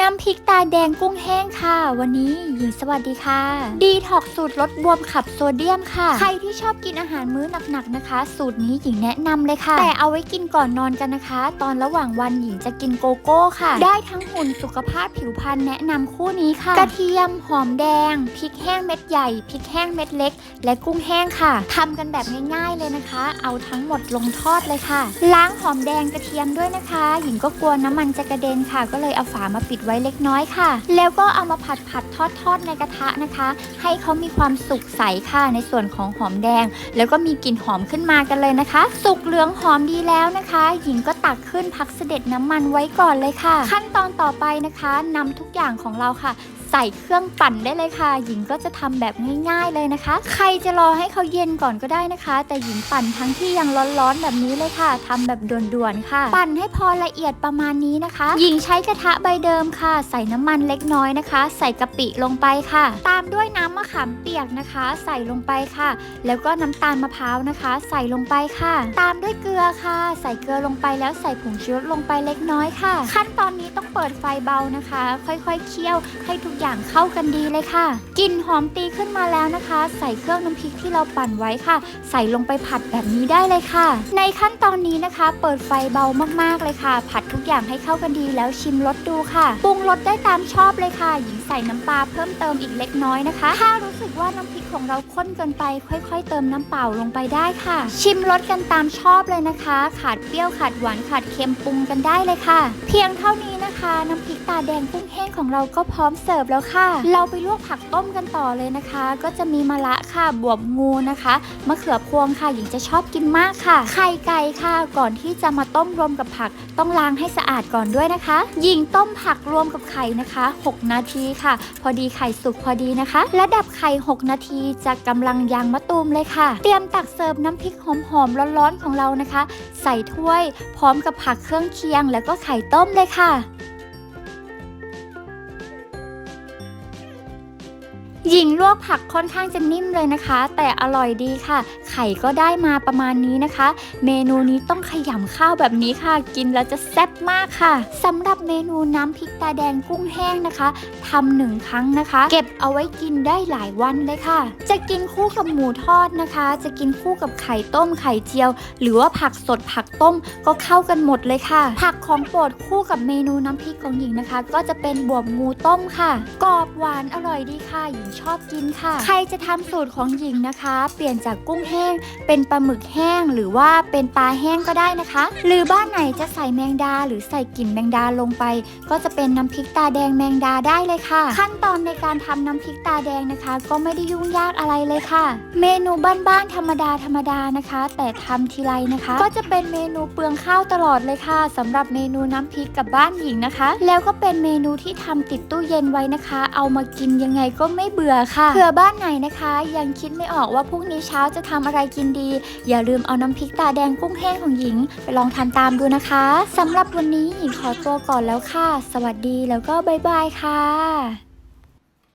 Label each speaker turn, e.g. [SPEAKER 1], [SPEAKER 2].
[SPEAKER 1] น้ำพริกตาแดงกุ้งแห้งค่ะ วันนี้หญิงสวัสดีค่ะ ดีท็อกสูตรลดบวมขับโซเดียมค่ะ ใครที่ชอบกินอาหารมื้อหนักๆนะคะ สูตรนี้หญิงแนะนำเลยค่ะ แต่เอาไว้กินก่อนนอนกันนะคะ ตอนระหว่างวันหญิงจะกินโกโก้ค่ะ ได้ทั้งหุ่นสุขภาพผิวพรรณแนะนำคู่นี้ค่ะ กระเทียมหอมแดงพริกแห้งเม็ดใหญ่พริกแห้งเม็ดเล็ก และกุ้งแห้งค่ะทำกันแบบง่ายๆเลยนะคะ เอาทั้งหมดลงทอดเลยค่ะ ล้างหอมแดงกระเทียมด้วยนะคะ หญิงก็กลัวน้ำมันจะกระเด็นค่ะ ก็เลยเอาฝามาปิดไว้เล็กน้อยค่ะ แล้วก็เอามาผัดผัดทอดทอดในกระทะนะคะ ให้เขามีความสุกใสค่ะในส่วนของหอมแดง แล้วก็มีกลิ่นหอมขึ้นมากันเลยนะคะ สุกเหลืองหอมดีแล้วนะคะ หญิงก็ตักขึ้นพักเสด็จน้ำมันไว้ก่อนเลยค่ะ ขั้นตอนต่อไปนะคะนำทุกอย่างของเราค่ะ ส่เครื่องปั่นได้เลยค่ะ หญิงก็จะทำแบบง่ายๆเลยนะคะ ใครจะรอให้เขาเย็นก่อนก็ได้นะคะ แต่หญิงปั่นทั้งที่ยังร้อนๆแบบนี้เลยค่ะทำแบบด่วนๆค่ะ ปั่นให้พอละเอียดประมาณนี้นะคะ หญิงใช้กระทะใบเดิมค่ะ ใส่น้ำมันเล็กน้อยนะคะ ใส่กะปิลงไปค่ะ ตามด้วยน้ำมะขามเปียกนะคะ ใส่ลงไปค่ะ แล้วก็น้ำตาลมะพร้าวนะคะ ใส่ลงไปค่ะ ตามด้วยเกลือค่ะ ใส่เกลือลงไปแล้วใส่ผงชูรสลงไปเล็กน้อยค่ะ ขั้นตอนนี้ต้องเปิดไฟเบานะคะ ค่อยๆเคี่ยวให้ทุกอย่างเข้ากันดีเลยค่ะ กลิ่นหอมตีขึ้นมาแล้วนะคะ ใส่เครื่องน้ำพริกที่เราปั่นไว้ค่ะ ใส่ลงไปผัดแบบนี้ได้เลยค่ะ ในขั้นตอนนี้นะคะ เปิดไฟเบามากๆเลยค่ะ ผัดทุกอย่างให้เข้ากันดีแล้วชิมรสดูค่ะปรุงรสได้ตามชอบเลยค่ะ หญิงใส่น้ำปลาเพิ่มเติมอีกเล็กน้อยนะคะ ถ้ารู้สึกว่าน้ำพริกของเราข้นเกินไป ค่อย ๆ เติมน้ำเปล่าลงไปได้ค่ะ ชิมรสกันตามชอบเลยนะคะ ขาดเปรี้ยวขาดหวานขาดเค็มปรุงกันได้เลยค่ะ เพียงเท่านี้ นะคะ น้ำพริกตาแดงกุ้งแห้งของเราก็พร้อมเสิร์ฟแล้วค่ะ เราไปลวกผักต้มกันต่อเลยนะคะ ก็จะมีมะระค่ะบวบงูนะคะมะเขือพวงค่ะหญิงจะชอบกินมากค่ะไข่ไก่ค่ะ ก่อนที่จะมาต้มรวมกับผัก ต้องล้างให้สะอาดก่อนด้วยนะคะ หญิงต้มผักรวมกับไข่นะคะ 6 นาทีค่ะ พอดีไข่สุกพอดีนะคะและดับไข่ 6 นาทีจะกำลังยางมะตูมเลยค่ะ เตรียมตักเสิร์ฟน้ำพริกหอมๆร้อนๆของเรานะคะ ใส่ถ้วยพร้อมกับผักเครื่องเคียงแล้วก็ไข่ต้มเลยค่ะ หญิงลวกผักค่อนข้างจะนิ่มเลยนะคะ แต่อร่อยดีค่ะ ไข่ก็ได้มาประมาณนี้นะคะ เมนูนี้ต้องขยำข้าวแบบนี้ค่ะ กินแล้วจะแซ่บมากค่ะสำหรับเมนูน้ำพริกตาแดงกุ้งแห้งนะคะทำหนึ่งครั้งนะคะ เก็บเอาไว้กินได้หลายวันเลยค่ะ จะกินคู่กับหมูทอดนะคะ จะกินคู่กับไข่ต้มไข่เจียว หรือว่าผักสดผักต้มก็เข้ากันหมดเลยค่ะ ผักของโปรดคู่กับเมนูน้ำพริกของหญิงนะคะ ก็จะเป็นบวบงูต้มค่ะกรอบหวานอร่อยดีค่ะหญิงชอบกินค่ะ ใครจะทำสูตรของหญิงนะคะ เปลี่ยนจากกุ้งแห้ง เป็นปลาหมึกแห้งหรือว่าเป็นปลาแห้งก็ได้นะคะ หรือบ้านไหนจะใส่แมงดา หรือใส่กลิ่นแมงดาลงไป ก็จะเป็นน้ำพริกตาแดงแมงดาได้เลยค่ะ ขั้นตอนในการทำน้ำพริกตาแดงนะคะ ก็ไม่ได้ยุ่งยากอะไรเลยค่ะ เมนูบ้านๆธรรมดาธรรมดานะคะ แต่ทำทีไรนะคะ ก็จะเป็นเมนูเปลืองข้าวตลอดเลยค่ะสำหรับเมนูน้ำพริกกับบ้านหญิงนะคะ แล้วก็เป็นเมนูที่ทำติดตู้เย็นไว้นะคะ เอามากินยังไงก็ไม่เบื่อค่ะเผื่อบ้านไหนนะคะ ยังคิดไม่ออกว่าพรุ่งนี้เช้าจะทำอะไรกินดี อย่าลืมเอาน้ำพริกตาแดงกุ้งแห้งของหญิง ไปลองทำตามดูนะคะสำหรับวันนี้หญิงขอตัวก่อนแล้วค่ะ สวัสดีแล้วก็บ๊ายบายค่ะ